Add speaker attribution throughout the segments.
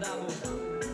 Speaker 1: Dabu.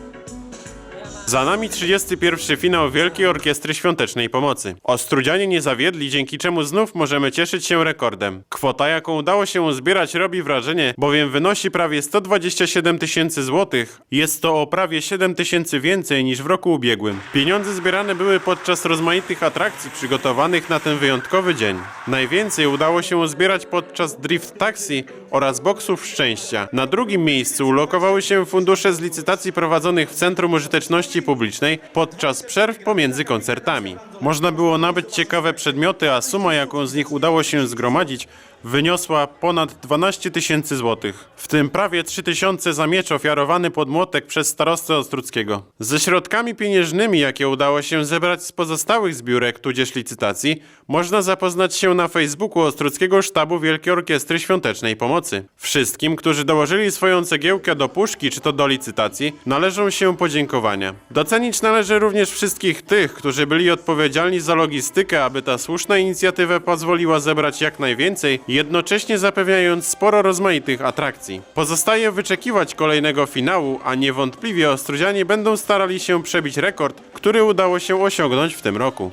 Speaker 1: Za nami 31. finał Wielkiej Orkiestry Świątecznej Pomocy. Ostrudzianie nie zawiedli, dzięki czemu znów możemy cieszyć się rekordem. Kwota, jaką udało się uzbierać robi wrażenie, bowiem wynosi prawie 127 tysięcy złotych. Jest to o prawie 7 tysięcy więcej niż w roku ubiegłym. Pieniądze zbierane były podczas rozmaitych atrakcji przygotowanych na ten wyjątkowy dzień. Najwięcej udało się uzbierać podczas Drift Taxi oraz boksów szczęścia. Na drugim miejscu ulokowały się fundusze z licytacji prowadzonych w Centrum Użyteczności Publicznej podczas przerw pomiędzy koncertami. Można było nabyć ciekawe przedmioty, a suma jaką z nich udało się zgromadzić wyniosła ponad 12 tysięcy złotych. W tym prawie 3 tysiące za miecz ofiarowany pod młotek przez starostę Ostruckiego. Ze środkami pieniężnymi, jakie udało się zebrać z pozostałych zbiórek tudzież licytacji, można zapoznać się na Facebooku Ostruckiego Sztabu Wielkiej Orkiestry Świątecznej Pomocy. Wszystkim, którzy dołożyli swoją cegiełkę do puszki czy to do licytacji, należą się podziękowania. Docenić należy również wszystkich tych, którzy byli odpowiedzialni za logistykę, aby ta słuszna inicjatywa pozwoliła zebrać jak najwięcej, jednocześnie zapewniając sporo rozmaitych atrakcji. Pozostaje wyczekiwać kolejnego finału, a niewątpliwie Ostrudzianie będą starali się przebić rekord, który udało się osiągnąć w tym roku.